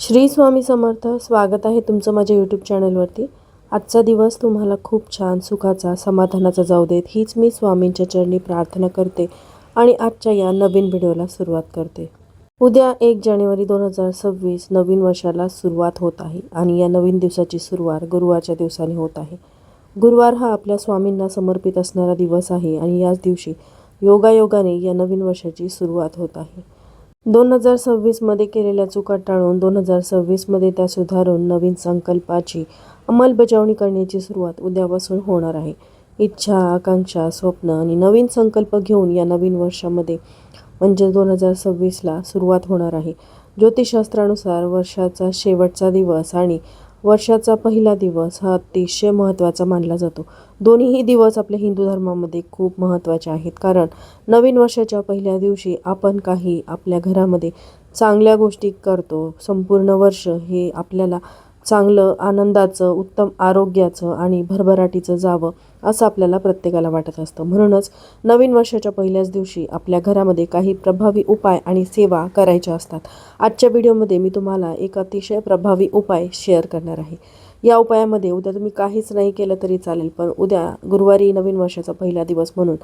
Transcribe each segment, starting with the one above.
श्री स्वामी समर्थ स्वागत आहे तुमचं माझ्या यूट्यूब चॅनलवरती आजचा दिवस तुम्हाला खूप छान सुखाचा समाधानाचा जाऊ देत. हीच मी स्वामींच्या चरणी प्रार्थना करते आणि आजच्या या नवीन व्हिडिओला सुरुवात करते. उद्या एक जानेवारी दोन हजार सव्वीस नवीन वर्षाला सुरुवात होत आहे आणि या नवीन दिवसाची सुरुवात गुरुवारच्या दिवसाने होत आहे. गुरुवार हा आपल्या स्वामींना समर्पित असणारा दिवस आहे आणि याच दिवशी योगायोगाने या नवीन वर्षाची सुरुवात होत आहे. दोन हजार सव्वीसमध्ये केलेल्या चुका टाळून दोन हजार सव्वीसमध्ये त्या सुधारून नवीन संकल्पाची अंमलबजावणी करण्याची सुरुवात उद्यापासून होणार आहे. इच्छा आकांक्षा स्वप्न आणि नवीन संकल्प घेऊन या नवीन वर्षामध्ये म्हणजे दोन हजार सव्वीसला सुरुवात होणार आहे. ज्योतिषशास्त्रानुसार वर्षाचा शेवटचा दिवस आणि वर्षाचा पहिला दिवस हा अतिशय महत्त्वाचा मानला जातो. दोन्हीही दिवस आपल्या हिंदू धर्मामध्ये खूप महत्त्वाचे आहेत. कारण नवीन वर्षाच्या पहिल्या दिवशी आपण काही आपल्या घरामध्ये चांगल्या गोष्टी करतो. संपूर्ण वर्ष हे आपल्याला चांगलं आनंदाचं उत्तम आरोग्याचं आणि भरभराटीचं जावं असं आपल्याला प्रत्येकाला वाटत असतं. म्हणूनच नवीन वर्षाच्या पहिल्याच दिवशी आपल्या घरामध्ये काही प्रभावी उपाय आणि सेवा करायच्या असतात. आजच्या व्हिडिओमध्ये मी तुम्हाला एक अतिशय प्रभावी उपाय शेअर करणार आहे. या उपायामध्ये उद्या तुम्ही काहीच नाही केलं तरी चालेल पण उद्या गुरुवारी नवीन वर्षाचा पहिला दिवस म्हणून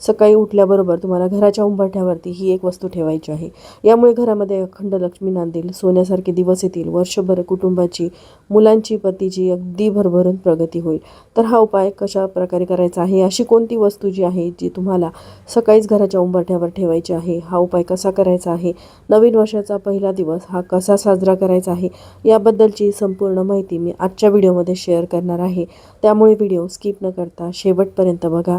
सकाळी उठल्याबरोबर तुम्हाला घराच्या उंबरठ्यावरती ही एक वस्तू ठेवायची आहे. यामुळे घरामध्ये अखंड लक्ष्मी नांदेल सोन्यासारखे दिवस येतील वर्षभर कुटुंबाची मुलांची पतीची अगदी भरभरून प्रगती होईल. तर हा उपाय कशा प्रकारे करायचा आहे? अशी कोणती वस्तू जी आहे जी तुम्हाला सकाळीच घराच्या उंबरठ्यावर ठेवायची आहे? हा उपाय कसा करायचा आहे? नवीन वर्षाचा पहिला दिवस हा कसा साजरा करायचा आहे? याबद्दलची संपूर्ण माहिती मी आजच्या व्हिडिओमध्ये शेअर करणार आहे. त्यामुळे व्हिडिओ स्किप न करता शेवटपर्यंत बघा.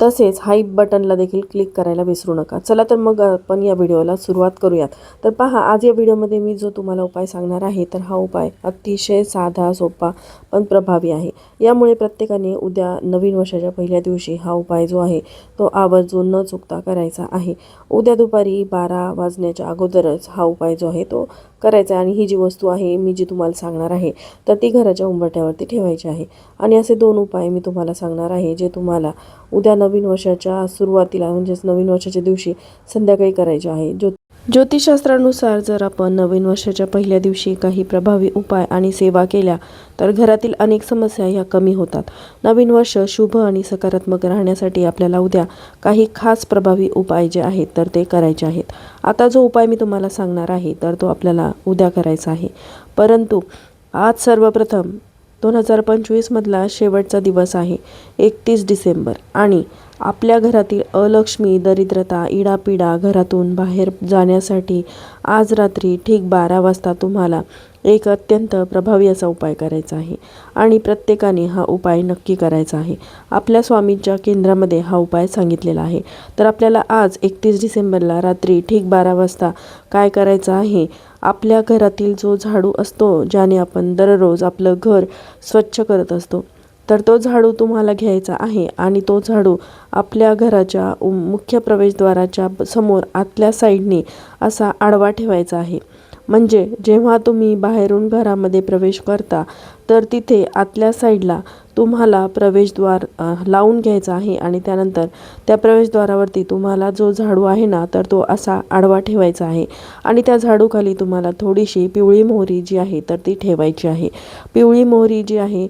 तसेच हाईप बटनला देखील क्लिक करायला विसरू नका. चला तर मग आपण या व्हिडिओला सुरुवात करूयात. तर पहा आज या व्हिडिओमध्ये मी जो तुम्हाला उपाय सांगणार आहे तर हा उपाय अतिशय साधा सोपा पण प्रभावी आहे. यामुळे प्रत्येकाने उद्या नवीन वर्षाच्या पहिल्या दिवशी हा उपाय जो आहे तो आवर्जून न चुकता करायचा आहे. उद्या दुपारी बारा वाजण्याच्या अगोदरच हा उपाय जो आहे तो करायचा आहे. आणि ही जी वस्तू आहे मी जी तुम्हाला सांगणार आहे तर ती घराच्या उंबरठ्यावरती ठेवायची आहे. आणि असे दोन उपाय मी तुम्हाला सांगणार आहे जे तुम्हाला उद्या नवीन वर्षाच्या सुरुवातीला म्हणजेच नवीन वर्षाच्या दिवशी संध्याकाळी करायचे आहे. ज्यो ज्योतिषशास्त्रानुसार जर आपण नवीन वर्षाच्या पहिल्या दिवशी काही प्रभावी उपाय आणि सेवा केल्या तर घरातील अनेक समस्या ह्या कमी होतात. नवीन वर्ष शुभ आणि सकारात्मक राहण्यासाठी आपल्याला उद्या काही खास प्रभावी उपाय जे आहेत तर ते करायचे आहेत. आता जो उपाय मी तुम्हाला सांगणार आहे तर तो आपल्याला उद्या करायचा आहे. परंतु आज सर्वप्रथम दोन हजार पंचवीसमधला शेवटचा दिवस आहे एकतीस डिसेंबर. आणि आपल्या घरातील अलक्ष्मी दरिद्रता इडापिडा घरातून बाहेर जाण्यासाठी आज रात्री ठीक बारा वाजता तुम्हाला एक अत्यंत प्रभावी असा उपाय करायचा आहे. आणि प्रत्येकाने हा उपाय नक्की करायचा आहे. आपल्या स्वामींच्या केंद्रामध्ये हा उपाय सांगितलेला आहे. तर आपल्याला आज एकतीस डिसेंबरला रात्री ठीक बारा वाजता काय करायचं आहे? आपल्या घरातील जो झाडू असतो ज्याने आपण दररोज आपलं घर स्वच्छ करत असतो तर तो झाडू तुम्हाला घ्यायचा आहे आणि तो झाडू आपल्या घराच्या मुख्य प्रवेशद्वाराच्या समोर आतल्या साईडने असा आडवा ठेवायचा आहे. म्हणजे जेव्हा तुम्ही बाहेरून घरामध्ये प्रवेश करता तर तिथे आतल्या साईडला तुम्हाला प्रवेशद्वार लावून घ्यायचा आहे आणि त्यानंतर त्या प्रवेशद्वारावरती तुम्हाला जो झाडू आहे ना तर तो असा आडवा ठेवायचा आहे आणि त्या झाडूखाली तुम्हाला थोडीशी पिवळी मोहरी जी आहे तर ती ठेवायची आहे. पिवळी मोहरी जी आहे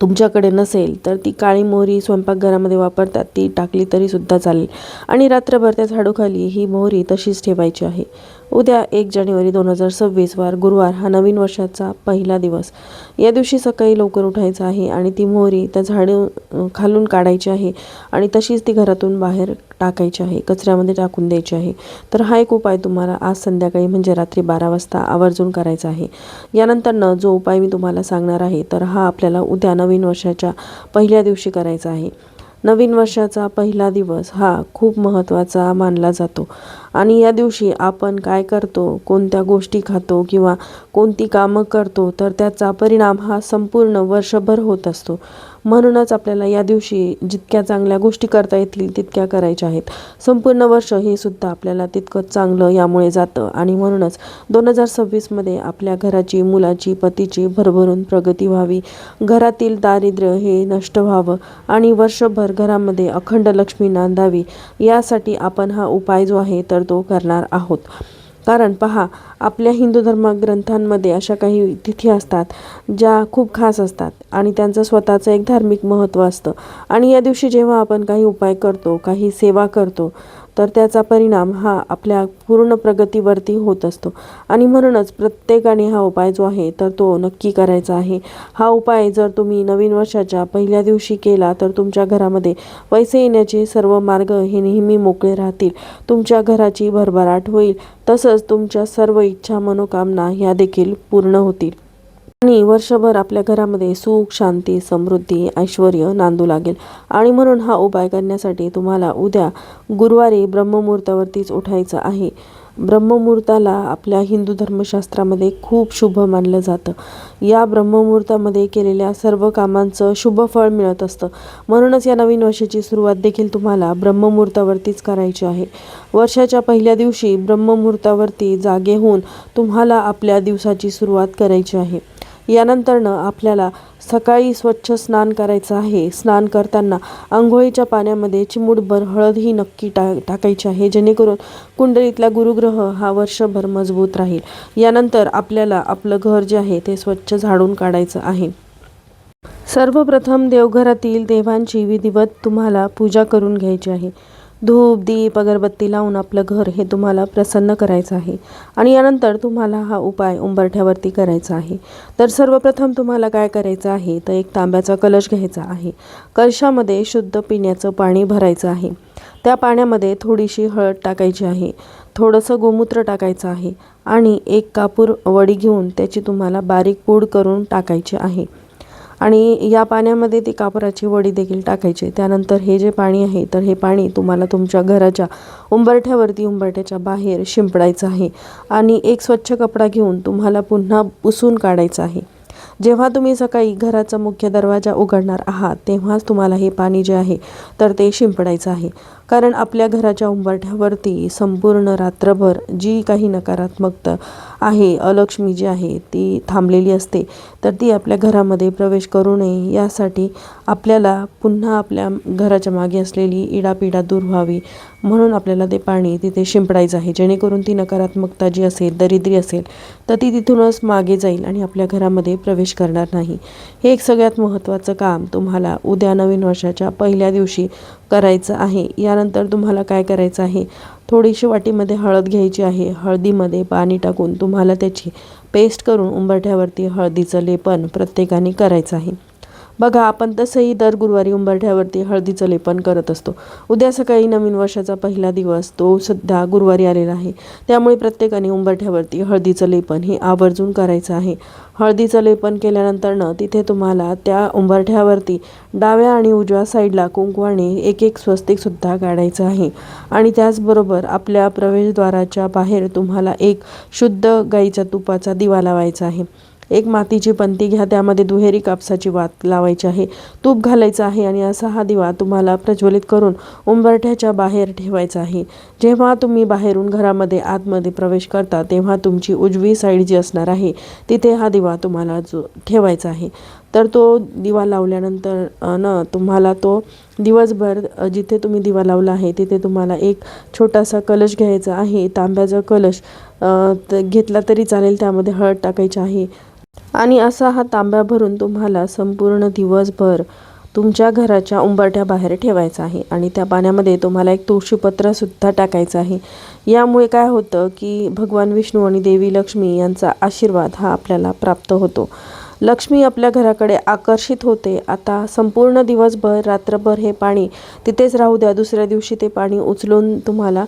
तुमच्याकडे नसेल तर ती काळी मोहरी स्वयंपाकघरामध्ये वापरतात ती टाकली तरीसुद्धा चालेल. आणि रात्रभर त्या झाडूखाली ही मोहरी तशीच ठेवायची आहे. उद्या एक जानेवारी दोन हजार सव्वीस वार गुरुवार हा नवीन वर्षाचा पहिला दिवस. या दिवशी सकाळी लवकर उठायचं आहे आणि ती मोहरी त्या झाडं खालून काढायची आहे आणि तशीच ती घरातून बाहेर टाकायची आहे कचऱ्यामध्ये टाकून द्यायची आहे. तर हा एक उपाय तुम्हाला आज संध्याकाळी म्हणजे रात्री बारा वाजता आवर्जून करायचा आहे. यानंतरनं जो उपाय मी तुम्हाला सांगणार आहे तर हा आपल्याला उद्या नवीन वर्षाच्या पहिल्या दिवशी करायचा आहे. नवीन वर्षाचा पहिला दिवस हा खूप महत्त्वाचा मानला जातो. आणि या दिवशी आपण काय करतो कोणत्या गोष्टी खातो किंवा कोणती कामं करतो तर त्याचा परिणाम हा संपूर्ण वर्षभर होत असतो. म्हणूनच आपल्याला या दिवशी जितक्या चांगल्या गोष्टी करता येतील तितक्या करायच्या आहेत. संपूर्ण वर्ष हे सुद्धा आपल्याला तितकंच चांगलं यामुळे जातं आणि म्हणूनच दोन हजार सव्वीसमध्ये आपल्या घराची मुलाची पतीची भरभरून प्रगती व्हावी. घरातील दारिद्र्य हे नष्ट व्हावं आणि वर्षभर घरामध्ये अखंड लक्ष्मी नांदावी. यासाठी आपण हा उपाय जो आहे तर तो करणार आहोत. कारण पहा आपल्या हिंदू धर्म ग्रंथांमध्ये अशा काही तिथी असतात ज्या खूप खास असतात आणि त्यांचं स्वतःचं एक धार्मिक महत्त्व असतं. आणि या दिवशी जेव्हा आपण काही उपाय करतो काही सेवा करतो तर त्याचा परिणाम हा आपल्या पूर्ण प्रगतीवरती होत असतो. आणि म्हणूनच प्रत्येकाने हा उपाय जो आहे तर तो नक्की करायचा आहे. हा उपाय जर तुम्ही नवीन वर्षाच्या पहिल्या दिवशी केला तर तुमच्या घरामध्ये पैसे येण्याचे सर्व मार्ग हे नेहमी मोकळे राहतील. तुमच्या घराची भरभराट होईल. तसंच तुमच्या सर्व इच्छा मनोकामना ह्या देखील पूर्ण होतील. आणि वर्षभर आपल्या घरामध्ये सुख शांती समृद्धी ऐश्वर नांदू लागेल. आणि म्हणून हा उपाय करण्यासाठी तुम्हाला उद्या गुरुवारी ब्रह्ममुहूर्तावरतीच उठायचं आहे. ब्रह्ममुहूर्ताला आपल्या हिंदू धर्मशास्त्रामध्ये खूप शुभ मानलं जातं. या ब्रह्ममुहूर्तामध्ये केलेल्या सर्व कामांचं शुभ फळ मिळत असतं. म्हणूनच या नवीन वर्षाची सुरुवात देखील तुम्हाला ब्रह्ममुहूर्तावरतीच करायची आहे. वर्षाच्या पहिल्या दिवशी ब्रह्ममुहूर्तावरती जागे होऊन तुम्हाला आपल्या दिवसाची सुरुवात करायची आहे. यानंतरनं आपल्याला सकाळी स्वच्छ स्नान करायचं आहे. स्नान करताना आंघोळीच्या पाण्यामध्ये चिमूटभर हळद ही नक्की टा टाकायची आहे. जेणेकरून कुंडलीतला गुरुग्रह हा वर्षभर मजबूत राहील. यानंतर आपल्याला आपलं घर जे आहे ते स्वच्छ झाडून काढायचं आहे. सर्वप्रथम देवघरातील देवांची विधिवत तुम्हाला पूजा करून घ्यायची आहे. धूप दीप अगरबत्ती लावून आपलं घर हे तुम्हाला प्रसन्न करायचं आहे. आणि यानंतर तुम्हाला हा उपाय उंबरठ्यावरती करायचा आहे. तर सर्वप्रथम तुम्हाला काय करायचं आहे? तर एक तांब्याचा कलश घ्यायचा आहे. कलशामध्ये शुद्ध पिण्याचं पाणी भरायचं आहे. त्या पाण्यामध्ये थोडीशी हळद टाकायची आहे. थोडंसं गोमूत्र टाकायचं आहे. आणि एक कापूर वडी घेऊन त्याची तुम्हाला बारीक पूड करून टाकायची आहे. आणि या पाण्यामध्ये ती कापराची वडी देखील टाकायची. त्यानंतर हे जे पाणी आहे तर हे पाणी तुम्हाला तुमच्या घराच्या उंबरठ्यावरती उंबरठ्याच्या बाहेर शिंपडायचं आहे. आणि एक स्वच्छ कपडा घेऊन तुम्हाला पुन्हा पुसून काढायचं आहे. जेव्हा तुम्ही सकाळी घराचा मुख्य दरवाजा उघडणार आहात तेव्हाच तुम्हाला हे पाणी जे आहे तर ते शिंपडायचं आहे. कारण आपल्या घराच्या उंबरठ्यावरती संपूर्ण रात्रभर जी काही नकारात्मकता आहे अलक्ष्मी जी आहे ती थांबलेली असते तर ती आपल्या घरामध्ये प्रवेश करू नये यासाठी आपल्याला पुन्हा आपल्या घराच्या मागे असलेली इडापिडा दूर व्हावी म्हणून आपल्याला ते पाणी तिथे शिंपडायचं आहे. जेणेकरून ती नकारात्मकता जी असेल दरिद्री असेल तर ती तिथूनच मागे जाईल आणि आपल्या घरामध्ये प्रवेश करणार नाही. हे एक सगळ्यात महत्त्वाचं काम तुम्हाला उद्या नवीन वर्षाच्या पहिल्या दिवशी करायचं आहे. यानंतर तुम्हाला काय करायचं आहे? थोडीशी वाटीमध्ये हळद घ्यायची आहे. हळदीमध्ये पाणी टाकून तुम्हाला त्याची पेस्ट करून उंबरठ्यावरती हळदीचं लेपन प्रत्येकाने करायचं आहे. बघा आपण तसंही दर गुरुवारी उंबरठ्यावरती हळदीचं लेपन करत असतो. उद्या सकाळी नवीन वर्षाचा पहिला दिवस तो सध्या गुरुवारी आलेला आहे. त्यामुळे प्रत्येकाने उंबरठ्यावरती हळदीचं लेपन हे आवर्जून करायचं आहे. हळदीचं लेपन केल्यानंतरनं तिथे तुम्हाला त्या उंबरठ्यावरती डाव्या आणि उजव्या साईडला कुंकवाने एक एक स्वस्तिकसुद्धा काढायचं आहे. आणि त्याचबरोबर आपल्या प्रवेशद्वाराच्या बाहेर तुम्हाला एक शुद्ध गाईच्या तुपाचा दिवा लावायचा आहे. एक मातीची पंती घ्या त्यामध्ये दुहेरी कापसाची वात लावायची आहे. तूप घालायचं आहे आणि असा हा दिवा तुम्हाला प्रज्वलित करून उंबरठ्याच्या बाहेर ठेवायचा आहे. जेव्हा तुम्ही बाहेरून घरामध्ये आतमध्ये प्रवेश करता तेव्हा तुमची उजवी साईड जी असणार आहे तिथे हा दिवा तुम्हाला जो ठेवायचा आहे. तर तो दिवा लावल्यानंतर न तुम्हाला तो दिवसभर जिथे तुम्ही दिवा लावला आहे तिथे तुम्हाला एक छोटासा कलश घ्यायचा आहे. तांब्याचा कलश घेतला तरी चालेल त्यामध्ये हळद टाकायची आहे. आणि असा हा तांब्या भरून तुम्हाला संपूर्ण दिवसभर तुमच्या घराच्या उंबरठ्याबाहेर ठेवायचा आहे. आणि त्या पाण्यामध्ये तुम्हाला एक तुळशीपत्रसुद्धा टाकायचं आहे. यामुळे काय होतं की भगवान विष्णू आणि देवी लक्ष्मी यांचा आशीर्वाद हा आपल्याला प्राप्त होतो. लक्ष्मी आपल्या घराकडे आकर्षित होते. आता संपूर्ण दिवसभर रात्रभर हे पाणी तिथेच राहू द्या. दुसऱ्या दिवशी ते पाणी उचलून तुम्हाला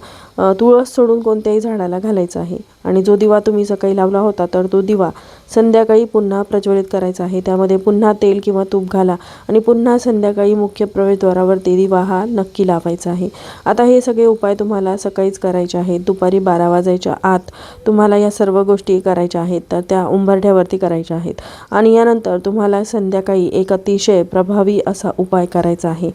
तुळस सोडून कोणत्याही झाडाला घालायचं आहे. आणि जो दिवा तुम्ही सकाळी लावला होता तर तो दिवा संध्याकाळी पुन्हा प्रज्वलित करायचं आहे. त्यामध्ये पुन्हा तेल किंवा तूप घाला आणि पुन्हा संध्याकाळी मुख्य प्रवेशद्वारावरती दिवा हा नक्की लावायचा आहे. आता हे सगळे उपाय तुम्हाला सकाळीच करायचे आहेत. दुपारी बारा वाजायच्या आत तुम्हाला या सर्व गोष्टी करायच्या आहेत तर त्या उंबरठ्यावरती करायच्या आहेत. आणि यानंतर तुम्हाला संध्याकाळी एक अतिशय प्रभावी असा उपाय करायचा आहे.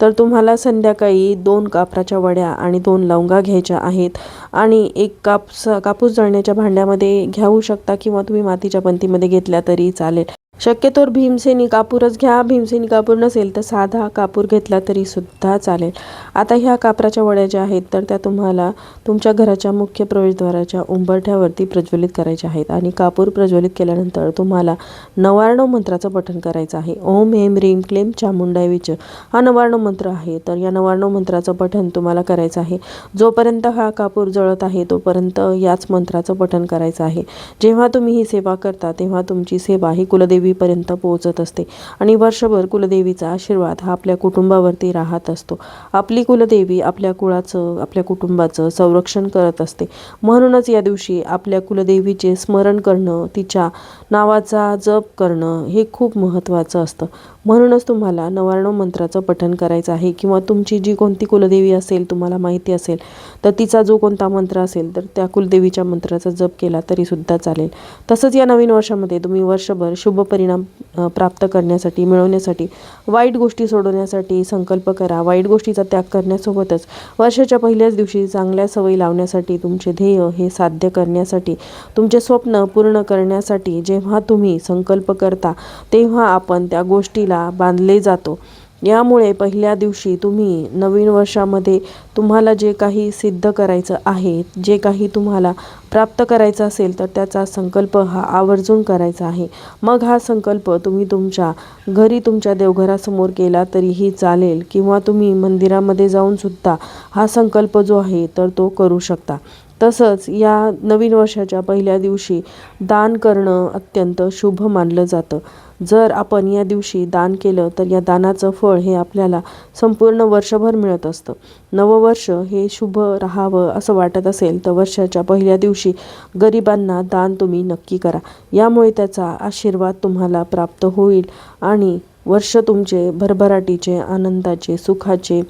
तर तुम्हाला संध्याकाळी दोन कापराच्या वड्या आणि दोन लवंगा घ्यायच्या आहेत. आणि एक कापस कापूस जळण्याच्या भांड्यामध्ये घेऊ शकता किंवा तुम्ही मातीच्या पंक्तीमध्ये घेतल्या तरी चालेल. शक्यतोवर भीमसेनी कापूरच घ्या. भीमसेनी कापूर नसेल तर साधा कापूर घेतला तरी सुद्धा चालेल. आता ह्या कापराच्या वड्या ज्या आहेत तर त्या तुम्हाला तुमच्या घराच्या मुख्य प्रवेशद्वाराच्या उंबरठ्यावरती प्रज्वलित करायच्या आहेत. आणि कापूर प्रज्वलित केल्यानंतर तुम्हाला नवारणव मंत्राचं पठण करायचं आहे. ओम हेम रीम क्लेम चामुंडाय विच. हा नवारणव मंत्र आहे. तर या नवारणव मंत्राचं पठण तुम्हाला करायचं आहे. जोपर्यंत हा कापूर जळत आहे तोपर्यंत याच मंत्राचं पठण करायचं आहे. जेव्हा तुम्ही ही सेवा करता तेव्हा तुमची सेवा ही कुलदेवी कुलदेवीपर्यंत पोहोचत असते. आणि वर्षभर कुलदेवीचा आशीर्वाद हा आपल्या कुटुंबावरती राहत असतो. आपली कुलदेवी आपल्या कुळाचं आपल्या कुटुंबाचं संरक्षण करत असते. म्हणूनच या दिवशी आपल्या कुलदेवीचे स्मरण करणं तिच्या नावाचा जप करणं हे खूप महत्त्वाचं असतं. म्हणूनच तुम्हाला नवार्णव मंत्राचं पठण करायचं आहे किंवा तुमची जी कोणती कुलदेवी असेल तुम्हाला माहिती असेल तर तिचा जो कोणता मंत्र असेल तर त्या कुलदेवीच्या मंत्राचा जप केला तरीसुद्धा चालेल. तसंच या नवीन वर्षामध्ये तुम्ही वर्षभर शुभ परिणाम प्राप्त करण्यासाठी मिळवण्यासाठी वाईट गोष्टी सोडवण्यासाठी संकल्प करा. वाईट गोष्टीचा त्याग करण्यासोबतच वर्षाच्या पहिल्याच दिवशी चांगल्या सवयी लावण्यासाठी तुमचे ध्येय हे साध्य करण्यासाठी तुमचे स्वप्न पूर्ण करण्यासाठी जेव्हा तुम्ही संकल्प करता तेव्हा आपण त्या गोष्टीला बांधले जातो. यामुळे पहिल्या दिवशी तुम्ही नवीन वर्षामध्ये तुम्हाला जे काही सिद्ध करायचं आहे जे काही तुम्हाला प्राप्त करायचं असेल तर त्याचा संकल्प हा आवर्जून करायचा आहे. मग हा संकल्प तुम्ही तुमच्या घरी तुमच्या देवघरासमोर केला तरीही चालेल किंवा तुम्ही मंदिरामध्ये जाऊन सुद्धा हा संकल्प जो आहे तर तो करू शकता. तसंच या नवीन वर्षाच्या पहिल्या दिवशी दान करणं अत्यंत शुभ मानलं जातं. जर आपण या दिवशी दान केलं तर या दानाचं फळ हे आपल्याला संपूर्ण वर्षभर मिळत असतं. नववर्ष हे शुभ राहावं असं वाटत असेल तर वर्षाच्या पहिल्या दिवशी गरिबांना दान तुम्ही नक्की करा. यामुळे त्याचा आशीर्वाद तुम्हाला प्राप्त होईल आणि वर्ष तुमचे भरभराटीचे आनंदाचे सुखाचे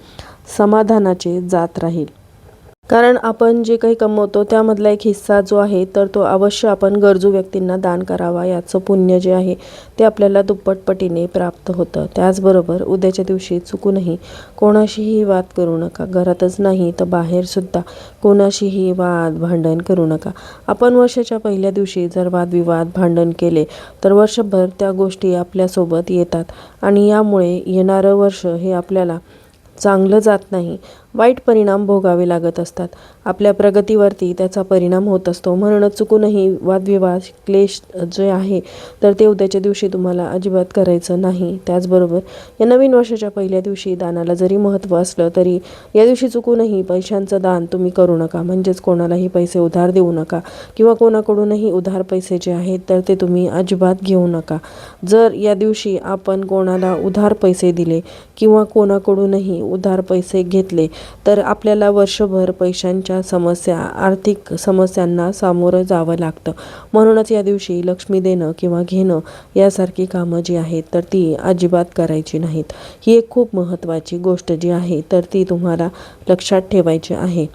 समाधानाचे जात राहील. कारण आपण जे काही कमवतो त्यामधला एक हिस्सा जो आहे तर तो अवश्य आपण गरजू व्यक्तींना दान करावा याचं पुण्य जे आहे ते आपल्याला दुप्पटपटीने प्राप्त होतं. त्याचबरोबर उद्याच्या दिवशी चुकूनही कोणाशीही वाद करू नका. घरातच नाही तर बाहेरसुद्धा कोणाशीही वाद भांडण करू नका. आपण वर्षाच्या पहिल्या दिवशी जर वादविवाद भांडण केले तर वर्षभर त्या गोष्टी आपल्यासोबत येतात आणि यामुळे येणारं वर्ष हे आपल्याला चांगलं जात नाही. वाईट परिणाम भोगावे लागत असतात. आपल्या प्रगतीवरती त्याचा परिणाम होत असतो. म्हणूनच चुकूनही वादविवाद क्लेश जे आहे तर ते उद्याच्या दिवशी तुम्हाला अजिबात करायचं नाही. त्याचबरोबर या नवीन वर्षाच्या पहिल्या दिवशी दानाला जरी महत्त्व असलं तरी या दिवशी चुकूनही पैशांचं दान तुम्ही करू नका. म्हणजेच कोणालाही पैसे उधार देऊ नका किंवा कोणाकडूनही उधार पैसे जे आहेत तर ते तुम्ही अजिबात घेऊ नका. जर या दिवशी आपण कोणाला उधार पैसे दिले किंवा कोणाकडूनही उधार पैसे घेतले तर आपल्याला वर्षभर पैशांच्या समस्या आर्थिक समस्यांना सामोरं जावं लागतं. म्हणूनच या दिवशी लक्ष्मी देणं किंवा घेणं यासारखी कामं जी आहेत तर ती अजिबात करायची नाहीत. ही एक खूप महत्त्वाची गोष्ट जी आहे तर ती तुम्हाला लक्षात ठेवायची आहे.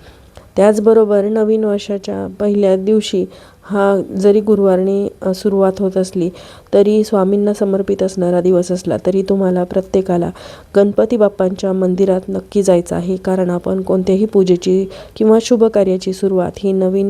त्याचबरोबर नवीन वर्षाच्या पहिल्या दिवशी हा जरी गुरुवारने सुरुवात होत असली तरी स्वामींना समर्पित असणारा दिवस असला तरी तुम्हाला प्रत्येकाला गणपती बाप्पांच्या मंदिरात नक्की जायचं आहे. कारण आपण कोणत्याही पूजेची किंवा शुभ कार्याची सुरुवात ही नवीन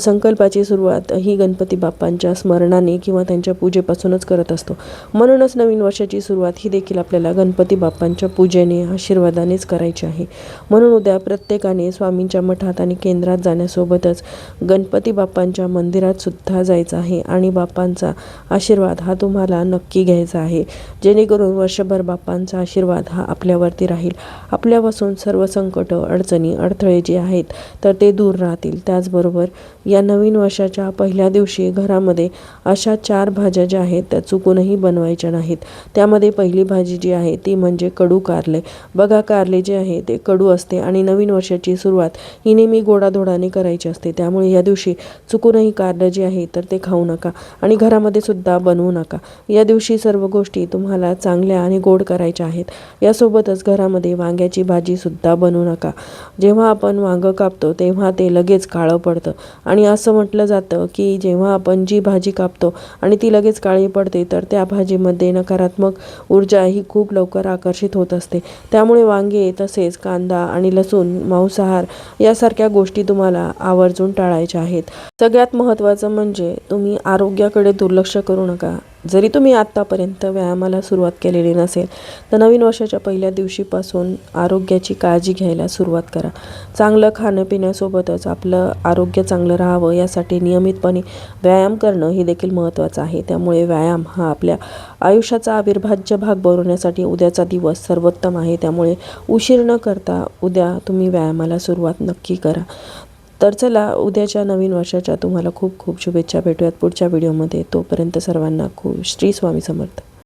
संकल्पाची सुरुवात ही गणपती बाप्पांच्या स्मरणाने किंवा त्यांच्या पूजेपासूनच करत असतो. म्हणूनच नवीन वर्षाची सुरुवात ही देखील आपल्याला गणपती बाप्पांच्या पूजेने आशीर्वादानेच करायची आहे. म्हणून उद्या प्रत्येकाने स्वामींच्या मठात आणि केंद्रात जाण्यासोबतच गणपती बाप्पांच्या मंदिरात सुद्धा जायचं आहे आणि बाप्पांचा आशीर्वाद हा तुम्हाला नक्की घ्यायचा आहे. जेणेकरून वर्षभर बाप्पांचा आशीर्वाद हा आपल्यावरती राहील. आपल्यापासून सर्व संकट अडचणी अडथळे जे आहेत तर ते दूर राहतील. त्याचबरोबर या नवीन वर्षाच्या पहिल्या दिवशी घरामध्ये अशा चार भाज्या ज्या आहेत त्या चुकूनही बनवायच्या नाहीत. त्यामध्ये पहिली भाजी जी आहे ती म्हणजे कडू कारले. बघा कारले जे आहे ते कडू असते आणि नवीन वर्षाची सुरुवात ही नेहमी गोडाधोडाने करायची असते. त्यामुळे या दिवशी चुकूनही कारलं जे आहे तर ते खाऊ नका. आणि घरामध्ये सुद्धा बनवू नका. या दिवशी सर्व गोष्टी तुम्हाला चांगल्या आणि गोड करायच्या आहेत. यासोबतच घरामध्ये वांग्याची भाजीसुद्धा बनवू नका. जेव्हा आपण वांगं कापतो तेव्हा ते लगेच काळं पडतं. आणि असं म्हटलं जातं की जेव्हा आपण जी भाजी कापतो आणि ती लगेच काळी पडते तर त्या भाजीमध्ये नकारात्मक ऊर्जा ही खूप लवकर आकर्षित होत असते. त्यामुळे वांगे तसेच कांदा आणि लसूण मांसाहार यासारख्या गोष्टी तुम्हाला आवर्जून टाळायच्या आहेत. सगळ्यात महत्त्वाचं म्हणजे तुम्ही आरोग्याकडे दुर्लक्ष करू नका. जरी तुम्ही आत्तापर्यंत व्यायामाला सुरुवात केलेली नसेल तर नवीन वर्षाच्या पहिल्या दिवशीपासून आरोग्याची काळजी घ्यायला सुरुवात करा. चांगलं खाणं पिण्यासोबतच आपलं आरोग्य चांगलं राहावं यासाठी नियमितपणे व्यायाम करणं हे देखील महत्त्वाचं आहे. त्यामुळे व्यायाम हा आपल्या आयुष्याचा अविर्भाज्य भाग बनवण्यासाठी उद्याचा दिवस सर्वोत्तम आहे. त्यामुळे उशीर न करता उद्या तुम्ही व्यायामाला सुरुवात नक्की करा. तर चला उद्याच्या नवीन वर्षाच्या तुम्हाला खूप खूप शुभेच्छा भेटूयात पुढच्या व्हिडिओमध्ये. तोपर्यंत सर्वांना खूप श्री स्वामी समर्थ.